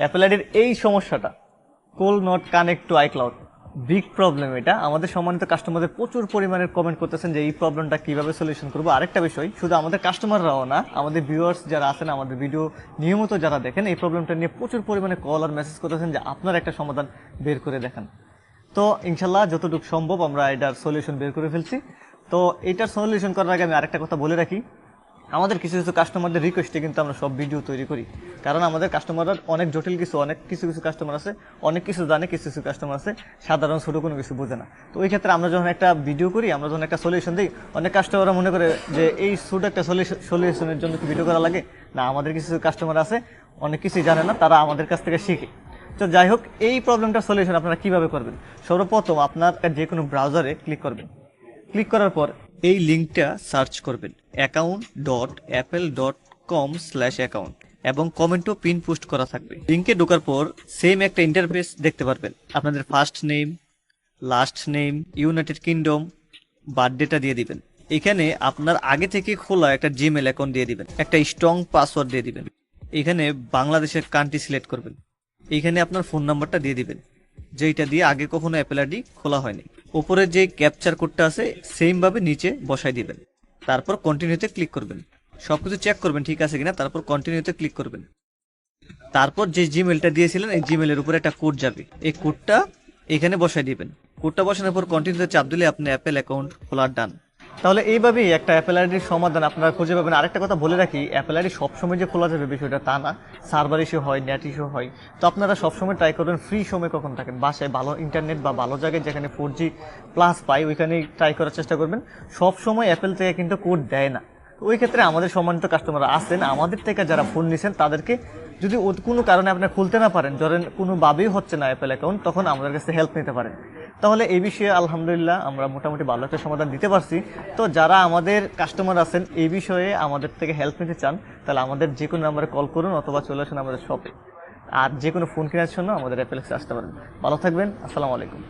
Apple আইডির এই সমস্যাটা could not connect to iCloud big problem এটা। আমাদের সম্মানিত কাস্টমারদের প্রচুর পরিমাণে কমেন্ট করতেছেন যে এই প্রবলেমটা কীভাবে সলিউশন করব। আরেকটা বিষয়, শুধু আমাদের কাস্টমাররাও না, আমাদের ভিউয়ার্স যারা আছেন, আমাদের ভিডিও নিয়মিত যারা দেখেন, এই প্রবলেমটা নিয়ে প্রচুর পরিমাণে কল আর মেসেজ করতেছেন যে আপনার একটা সমাধান বের করে দেখান। তো ইনশাল্লাহ যতটুকু সম্ভব আমরা এটার সলিউশন বের করে ফেলছি। তো এটার সলিউশন করার আগে আমি আরেকটা কথা বলে রাখি। আমাদের কিছু কিছু কাস্টমারদের রিকোয়েস্টে কিন্তু আমরা সব ভিডিও তৈরি করি। কারণ আমাদের কাস্টমাররা অনেক জটিল কিছু, অনেক কিছু কিছু কাস্টমার আছে, অনেক কিছু জানে, কিছু কিছু কাস্টমার আছে, সাধারণ ছোটো কোনো কিছু বোঝে না। তো ওই ক্ষেত্রে আমরা যখন একটা ভিডিও করি, আমরা যখন একটা সলিউশন দিই, অনেক কাস্টমাররা মনে করে যে এই ছোটো একটা সলিউশনের জন্য কি ভিডিও করা লাগে? না, আমাদের কিছু কিছু কাস্টমার আছে, অনেক কিছুই জানে না, তারা আমাদের কাছ থেকে শিখে। তো যাই হোক, এই প্রবলেমটার সলিউশন আপনারা কীভাবে করবেন? সর্বপ্রথম আপনার যে কোনো ব্রাউজারে ক্লিক করবেন। ক্লিক করার পর এই লিঙ্কটা সার্চ করবেন account dot Apple dot com slash account এবং কমেন্টও পিন পোস্ট করা থাকবে। লিঙ্কে ঢোকার পর সেম একটা ইন্টারফেস দেখতে পারবেন। আপনাদের first name last name United Kingdom বার্থডেটা দিয়ে দিবেন। এখানে আপনার আগে থেকে খোলা একটা জিমেল অ্যাকাউন্ট দিয়ে দিবেন। একটা স্ট্রং পাসওয়ার্ড দিয়ে দিবেন। এখানে বাংলাদেশের কান্ট্রি সিলেক্ট করবেন। এখানে আপনার ফোন নাম্বারটা দিয়ে দিবেন। যেটা দিয়ে আগে কখনো অ্যাপেল আইডি খোলা হয়নি। উপরে যে ক্যাপচার কোডটা আছে সেম ভাবে নিচে বসাই দিবেন। তারপর কন্টিনিউতে ক্লিক করবেন। সবকিছু চেক করবেন, ঠিক আছে কিনা? তারপর কন্টিনিউতে ক্লিক করবেন। তারপর যে জিমেলটা দিয়েছিলেন, এই জিমেলের উপরে একটা কোড যাবে। এই কোডটা এখানে বসাই দিবেন। কোডটা বসানোর পর কন্টিনিউতে চাপ দিলে আপনি অ্যাপেল অ্যাকাউন্ট খোলার ডান তাহলে এইভাবেই একটা অ্যাপেল আইডির সমাধান আপনারা খুঁজে পাবেন। আরেকটা কথা বলে রাখি অ্যাপেল আইডি সবসময় যে খোলা যাবে বিষয়টা তা না। সার্ভার ইস্যু হয় নেট ইস্যু হয়। তো আপনারা সবসময় ট্রাই করবেন ফ্রি সময় কখন থাকেন? বাসায় ভালো ইন্টারনেট বা ভালো জায়গায় যেখানে ফোর জি প্লাস পাই, ওইখানেই ট্রাই করার চেষ্টা করবেন। সব সময় অ্যাপেল থেকে কিন্তু কোড দেয় না। ওই ক্ষেত্রে আমাদের সম্মানিত কাস্টমার আছেন, আমাদের থেকে যারা ফোন নিছেন, তাদেরকে যদি কোনো কারণে আপনি খুলতে না পারেন, ধরেন কোনোভাবেই হচ্ছে না অ্যাপেল অ্যাকাউন্ট তখন আমাদের কাছে হেল্প নিতে পারেন। তাহলে এই বিষয়ে আলহামদুলিল্লাহ আমরা মোটামুটি ভালো একটা সমাধান দিতে পারছি। তো যারা আমাদের কাস্টমার আছেন, এই বিষয়ে আমাদের থেকে হেল্প নিতে চান, তাহলে আমাদের যে কোনো নাম্বারে কল করুন অথবা চলে আসুন আমাদের শপে আর যে কোনো ফোন কেনার জন্য আমাদের অ্যাপেলেক্সে আসতে পারেন। ভালো থাকবেন, আসসালামু আলাইকুম।